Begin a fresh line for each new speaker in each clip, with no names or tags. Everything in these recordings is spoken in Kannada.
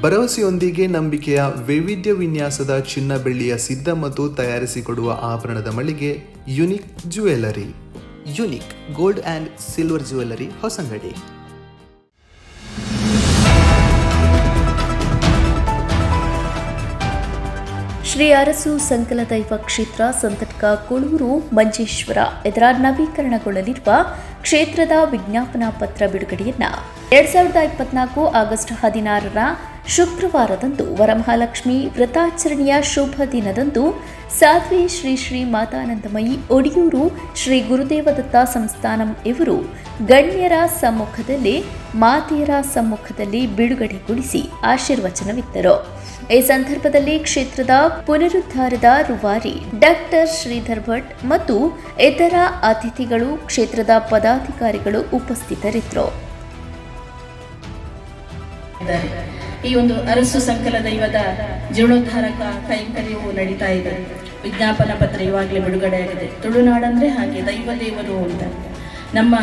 ಭರವಸೆಯೊಂದಿಗೆ ನಂಬಿಕೆಯ ವೈವಿಧ್ಯ ವಿನ್ಯಾಸದ ಚಿನ್ನ ಬೆಳ್ಳಿಯ ಸಿದ್ಧ ಮತ್ತು ತಯಾರಿಸಿಕೊಡುವ ಆಭರಣದ ಮಳಿಗೆ unique jewellery unique gold and silver jewellery Hosangadi.
Shri Arasu Sankala ದೈವ ಕ್ಷೇತ್ರ ಸಂತಟ್ಕ ಕೊಳೂರು ಮಂಜೇಶ್ವರ ಇದರ ನವೀಕರಣಗೊಳ್ಳಲಿರುವ ಕ್ಷೇತ್ರದ ವಿಜ್ಞಾಪನಾ ಪತ್ರ ಬಿಡುಗಡೆಯನ್ನ ಎರಡ್ ಸಾವಿರದ ಇಪ್ಪತ್ನಾಲ್ಕು ಆಗಸ್ಟ್ ಹದಿನಾರರ ಶುಕ್ರವಾರದಂದು ವರಮಹಾಲಕ್ಷ್ಮಿ ವ್ರತಾಚರಣೆಯ ಶುಭ ದಿನದಂದು ಸಾಧ್ವಿ ಶ್ರೀ ಶ್ರೀ ಮಾತಾನಂದಮಯಿ ಒಡಿಯೂರು ಶ್ರೀ ಗುರುದೇವದತ್ತ ಸಂಸ್ಥಾನಂ ಇವರು ಗಣ್ಯರ ಸಮ್ಮುಖದಲ್ಲಿ ಮಾತೆಯರ ಸಮ್ಮುಖದಲ್ಲಿ ಬಿಡುಗಡೆಗೊಳಿಸಿ ಆಶೀರ್ವಚನವಿತ್ತರು ಈ ಸಂದರ್ಭದಲ್ಲಿ ಕ್ಷೇತ್ರದ ಪುನರುದ್ಧಾರದ ರುವಾರಿ ಡಾಕ್ಟರ್ ಶ್ರೀಧರ್ ಭಟ್ ಮತ್ತು ಇತರ ಅತಿಥಿಗಳು, ಕ್ಷೇತ್ರದ ಪದಾಧಿಕಾರಿಗಳು ಉಪಸ್ಥಿತರಿದ್ದರು.
ಈ ಒಂದು ಅರಸು ಸಂಕಲ ದೈವದ ಜೀರ್ಣೋದ್ಧಾರಕ ಕೈಂಕರ್ಯವು ನಡೀತಾ ಇದೆ. ವಿಜ್ಞಾಪನಾ ಪತ್ರ ಇವಾಗಲೇ ಬಿಡುಗಡೆಯಾಗಿದೆ ತುಳುನಾಡಂದ್ರೆ ಹಾಗೆ ದೈವ ದೇವರು ಅಂತ. ನಮ್ಮ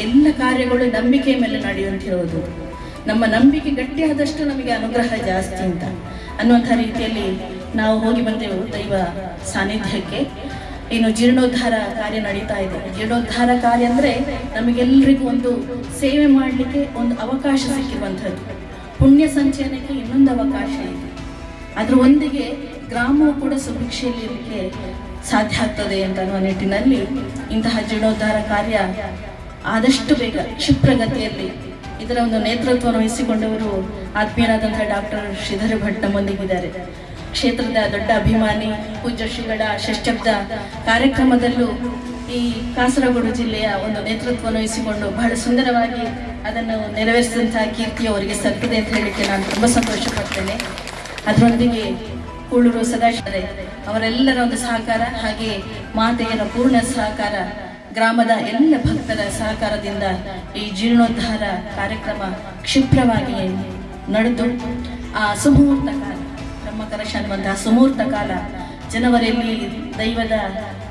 ಎಲ್ಲ ಕಾರ್ಯಗಳು ನಂಬಿಕೆ ಮೇಲೆ ನಡೆಯುವಂತಿರುವುದು. ನಮ್ಮ ನಂಬಿಕೆ ಗಟ್ಟಿಯಾದಷ್ಟು ನಮಗೆ ಅನುಗ್ರಹ ಜಾಸ್ತಿ ಅಂತ. ಅನ್ನುವಂಥ ರೀತಿಯಲ್ಲಿ ನಾವು ಹೋಗಿ ಬಂದೆವು ದೈವ ಸಾನ್ನಿಧ್ಯಕ್ಕೆ. ಏನು ಜೀರ್ಣೋದ್ಧಾರ ಕಾರ್ಯ ನಡೀತಾ ಇದೆ. ಜೀರ್ಣೋದ್ಧಾರ ಕಾರ್ಯ ಅಂದ್ರೆ ನಮಗೆಲ್ಲರಿಗೂ ಒಂದು ಸೇವೆ ಮಾಡಲಿಕ್ಕೆ ಒಂದು ಅವಕಾಶ ಸಿಕ್ಕಿರುವಂಥದ್ದು. ಪುಣ್ಯ ಸಂಚಯನಕ್ಕೆ ಇನ್ನೊಂದು ಅವಕಾಶ ಇದೆ. ಅದರೊಂದಿಗೆ ಗ್ರಾಮವು ಕೂಡ ಸುಭಿಕ್ಷೆಯಲ್ಲಿರಲಿಕ್ಕೆ ಸಾಧ್ಯ ಆಗ್ತದೆ ಅಂತ ಅನ್ನುವ ನಿಟ್ಟಿನಲ್ಲಿ ಇಂತಹ ಜೀರ್ಣೋದ್ಧಾರ ಕಾರ್ಯ ಆದಷ್ಟು ಬೇಗ ಕ್ಷಿಪ್ರಗತಿಯಲ್ಲಿ ಇದರ ಒಂದು ನೇತೃತ್ವವನ್ನು ವಹಿಸಿಕೊಂಡವರು ಆತ್ಮೀಯರಾದಂತಹ ಡಾಕ್ಟರ್ ಶ್ರೀಧರ ಭಟ್ ನಮ್ಮೊಂದಿಗಿದ್ದಾರೆ. ಕ್ಷೇತ್ರದ ದೊಡ್ಡ ಅಭಿಮಾನಿ ಪೂಜ್ಯ ಶ್ರೀಗಳ ಷಷ್ಠಬ್ದ ಕಾರ್ಯಕ್ರಮದಲ್ಲೂ ಈ ಕಾಸರಗೋಡು ಜಿಲ್ಲೆಯ ಒಂದು ನೇತೃತ್ವವನ್ನು ವಹಿಸಿಕೊಂಡು ಬಹಳ ಸುಂದರವಾಗಿ ಅದನ್ನು ನೆರವೇರಿಸಿದಂತಹ ಕೀರ್ತಿ ಅವರಿಗೆ ಸಲ್ಲಿದೆ ಅಂತ ಹೇಳಿಕೆ ನಾನು ತುಂಬ ಸಂತೋಷ ಪಡ್ತೇನೆ ಅದರೊಂದಿಗೆ ಕೂಳೂರು ಸದಾಶಿವರೇ, ಅವರೆಲ್ಲರ ಒಂದು ಸಹಕಾರ ಹಾಗೆ ಮಾತೆಯರ ಪೂರ್ಣ ಸಹಕಾರ, ಗ್ರಾಮದ ಎಲ್ಲ ಭಕ್ತರ ಸಹಕಾರದಿಂದ ಈ ಜೀರ್ಣೋದ್ಧಾರ ಕಾರ್ಯಕ್ರಮ ಕ್ಷಿಪ್ರವಾಗಿ ನಡೆದು, ಆ ಸುಮೂರ್ತ ಕಾಲ ಬ್ರಹ್ಮಕರ ಶನ್ವಂತಹ ಸುಮೂರ್ತ ಕಾಲ ಜನವರಿಯಲ್ಲಿ ದೈವದ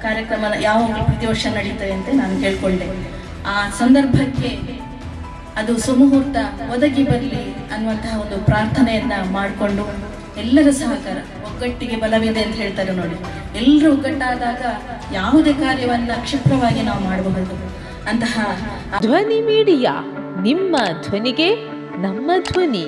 ಕಾರ್ಯಕ್ರಮ ಯಾವ ಪ್ರತಿ ವರ್ಷ ನಡೀತದೆ ಅಂತ ನಾನು ಕೇಳ್ಕೊಂಡೆ. ಆ ಸಂದರ್ಭಕ್ಕೆ ಅದು ಸುಮುಹೂರ್ತ ಒದಗಿ ಬರಲಿ ಅನ್ನುವಂತಹ ಒಂದು ಪ್ರಾರ್ಥನೆಯನ್ನ ಮಾಡಿಕೊಂಡು ಎಲ್ಲರ ಸಹಕಾರ, ಒಗ್ಗಟ್ಟಿಗೆ ಬಲವಿದೆ ಅಂತ ಹೇಳ್ತಾರೆ ನೋಡಿ. ಎಲ್ಲರೂ ಒಗ್ಗಟ್ಟಾದಾಗ ಯಾವುದೇ ಕಾರ್ಯವನ್ನ ಕ್ಷಿಪ್ರವಾಗಿ ನಾವು ಮಾಡಬಹುದು. ಅಂತಹ
ಧ್ವನಿ ಮೀಡಿಯಾ, ನಿಮ್ಮ ಧ್ವನಿಗೆ ನಮ್ಮ ಧ್ವನಿ.